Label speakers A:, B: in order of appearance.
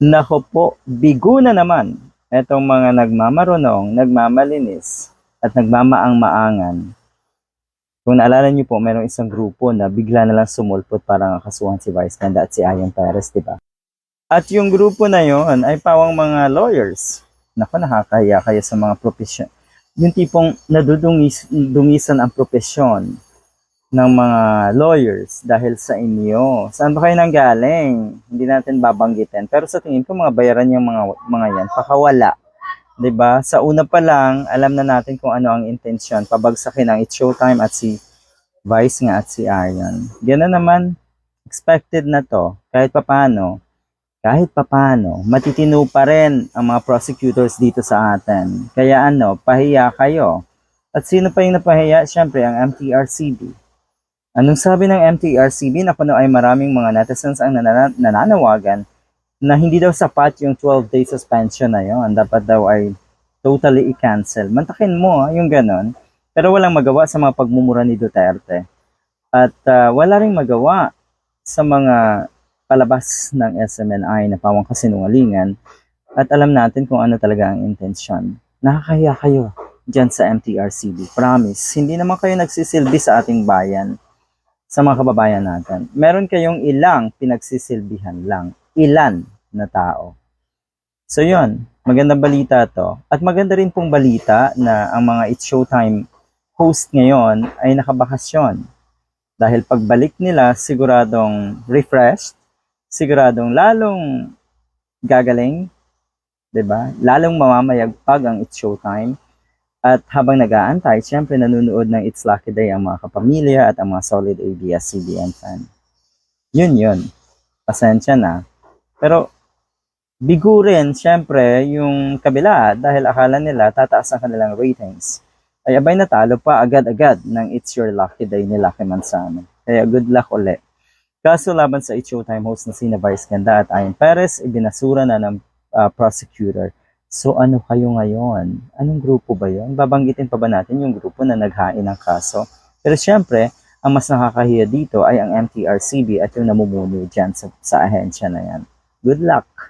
A: Nako po, bigo na naman etong mga nagmamarunong, nagmamalinis, at nagmamaang-maangan. Kung naalala niyo po, mayroong isang grupo na bigla na lang sumulpot para kasuhan si Vice Ganda at si Ayon Perez, di ba? At yung grupo na yon ay pawang mga lawyers. Nako, nakakahiya kayo sa mga profesyon. Yung tipong nadudungis, dungisan ang profesyon ng mga lawyers dahil sa inyo. Saan ba kayo nanggaling? Hindi natin babanggitin. Pero sa tingin ko, mga bayaran yung mga, mga yan, pakawala. ba? Sa una pa lang, alam na natin kung ano ang intensyon. Pabagsakin ang It's Showtime at si Vice nga at si Aryan. Ganun naman, expected na to. Kahit papano, kahit papano, matitino pa rin ang mga prosecutors dito sa atin. Kaya ano, pahiya kayo. At sino pa yung napahiya? Siyempre, ang MTRCB. Anong sabi ng MTRCB na kuno ay maraming mga netizens ang nanana- nananawagan na hindi daw sapat yung 12 day suspension na yon. Dapat daw ay totally i-cancel. Mantakin mo ah, yung ganon. Pero walang magawa sa mga pagmumura ni Duterte. At ah, wala ring magawa sa mga palabas ng SMNI na pawang kasinungalingan. At alam natin kung ano talaga ang intensyon. Nakakahiya kayo dyan sa MTRCB. Promise, hindi naman kayo nagsisilbi sa ating bayan sa mga kababayan natin. Meron kayong ilang pinagsisilbihan lang. Ilan na tao. So yun, magandang balita to. At maganda rin pong balita na ang mga It's Showtime host ngayon ay nakabakasyon. Dahil pagbalik nila, siguradong refreshed, siguradong lalong gagaling, 'di ba? Lalong mamamayagpag ang It's Showtime. At habang nag-aantay, siyempre nanonood ng It's Lucky Day ang mga kapamilya at ang mga solid ABS-CBN fan. Yun yun. Pasensya na. Pero bigo rin, siyempre, yung kabila dahil akala nila tataas ang kanilang ratings. Ay abay natalo pa agad-agad ng It's Your Lucky Day ni Lucky Manzano. Kaya good luck uli. Kaso laban sa It's Showtime host na sina Vice Ganda at Ayon Perez, ibinasura na ng ah, prosecutor. So ano kayo ngayon? Anong grupo ba yon? Babanggitin pa ba natin yung grupo na naghain ng kaso? Pero syempre, ang mas nakakahiya dito ay ang MTRCB at yung namumuno dyan sa, sa ahensya na yan. Good luck!